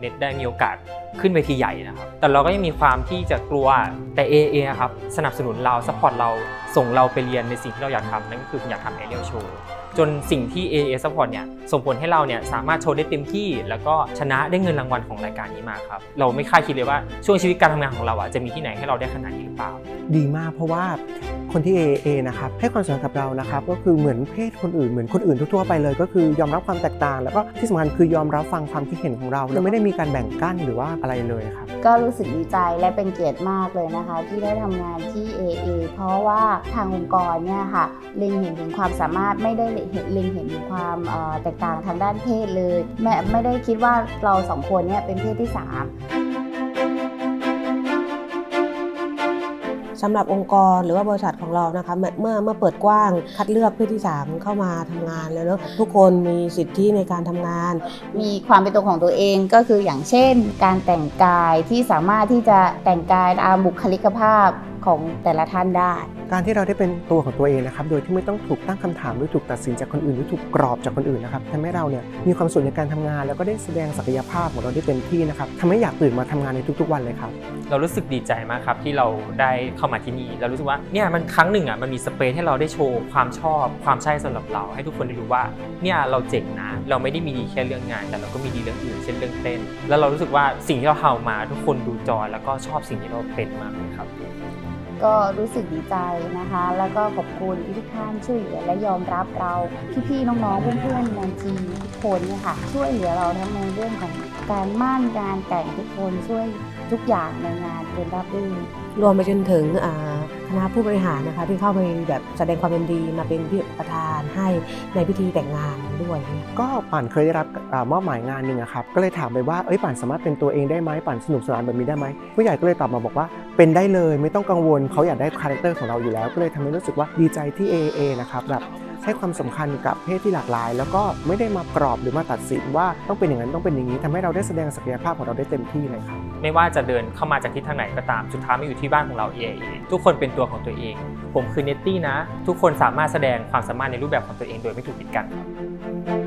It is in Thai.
เน็ตได้มีโอกาสขึ้นเวทีใหญ่นะครับ แต่เราก็ยังมีความที่จะกลัวแต่ AA อะครับสนับสนุนเราสปอร์ตเราส่งเราไปเรียนในสิ่งที่เราอยากทำนั่นก็คืออยากทำแอเรียลโชว์ จนสิ่งที่ AA support เนี่ยส่งผลให้เราเนี่ยสามารถโชว์ได้เต็มที่ แล้วก็ชนะได้เงินรางวัลของรายการนี้มาครับ เราไม่คาดคิดเลยว่าช่วงชีวิตการทำงานของเราอะจะมีที่ไหนให้เราได้ขนาดนี้หรือเปล่า ดีมากเพราะว่าคนที่ AA นะครับให้ความสำคัญกับเรานะครับก็คือเหมือนเพศคนอื่นเหมือนคนอื่นทั่วๆไปเลยก็คือยอมรับความแตกต่าง แล้วก็ที่สำคัญคือยอมรับฟังความคิดเห็นของเราเราไม่ได้มีการแบ่งกั้นหรือว่าอะไรเลยครับก็รู้สึกดีใจและเป็นเกียรติมากเลยนะคะ ที่ได้ทำงานที่ AA เพราะว่าทางองค์กรเนี่ยค่ะเล็งเห็นถึงความสามารถไม่ได้เห็นเล็งเห็นถึงความเอ่อแตกต่างทางด้านเพศเลยแม่ไม่ได้คิดว่าเราสองคนเนี่ยเป็นเพศที่สามสำหรับองค์กรหรือว่าบริษัทของเรานะคะเมื่อเมื่อเมื่อเปิดกว้างคัดเลือกเพศที่ 3 เข้ามาทำงานแล้วเนอะทุกคนมีสิทธิในการทำงาน มีความเป็นตัวของตัวเองก็คืออย่างเช่น การแต่งกายที่สามารถที่จะแต่งกายตามบุคลิกภาพ ของแต่ละท่านได้ การที่เราได้เป็นตัวของตัวเองนะครับ โดยที่ไม่ต้องถูกตั้งคำถามหรือถูกตัดสินจากคนอื่นหรือถูกกรอบจากคนอื่นนะครับทำให้เราเนี่ยมีความสุขในการทำงาน แล้วก็ได้แสดงศักยภาพของเราได้เต็มที่นะครับทำให้อยากตื่นมาทำงานในทุก ๆ วันเลยครับ เรารู้สึกดีใจมากครับที่เราได้เข้ามาที่นี่เรารู้สึกว่าเนี่ยมันครั้งหนึ่งอะมันมีสเปซให้เราได้โชว์ความชอบ ความใช่สำหรับเรา ให้ทุกคนได้รู้ว่าเนี่ยเราเจ๋งนะ เราไม่ได้มีดีแค่เรื่องงาน แต่เราก็มีดีเรื่องอื่นเช่นเรื่องเต้น แล้วเรารู้สึกว่าสิ่งที่เราทำมาทุกคนดูจอยแล้วก็ชอบสิ่งที่เราเป็นมากเลยครับ ก็รู้สึกดีใจนะคะ แล้วก็ขอบคุณที่ทุกท่านช่วยเหลือและยอมรับเราพี่ๆน้องๆเพื่อนๆแมนจีทุกคนเนี่ยค่ะช่วยเหลือเราทั้งในเรื่องของการมั่นการแต่งทุกคนช่วยทุกอย่างในงานเป็นรับรื่นรวมไปจนถึงอ่า คณะผู้บริหารนะคะที่เข้าไปแบบแสดงความเป็นดีมาเป็นประธานให้ในพิธีแต่งงานด้วย ก็ป่านเคยได้รับมอบหมายงานหนึ่งอะครับก็เลยถามไปว่าเอ้ยป่านสามารถเป็นตัวเองได้ไหมป่านสนุกสนานแบบนี้ได้ไหมผู้ใหญ่ก็เลยตอบมาบอกว่าเป็นได้เลยไม่ต้องกังวลเขาอยากได้คาแรคเตอร์ของเราอยู่แล้ว ก็เลยทำให้รู้สึกว่าดีใจที่ AA นะครับแบบ ให้ความสำคัญกับเพศที่หลากหลาย แล้วก็ไม่ได้มากรอบหรือมาตัดสินว่าต้องเป็นอย่างนั้นต้องเป็นอย่างนี้ทำให้เราได้แสดงศักยภาพของเราได้เต็มที่เลยครับไม่ว่าจะเดินเข้ามาจากทิศทางไหนก็ตามสุดท้ายมาอยู่ที่บ้านของเราเองทุกคนเป็นตัวของตัวเอง ผมคือเนตตี้นะ ทุกคนสามารถแสดงความสามารถในรูปแบบของตัวเองโดยไม่ถูกปิดกั้นครับ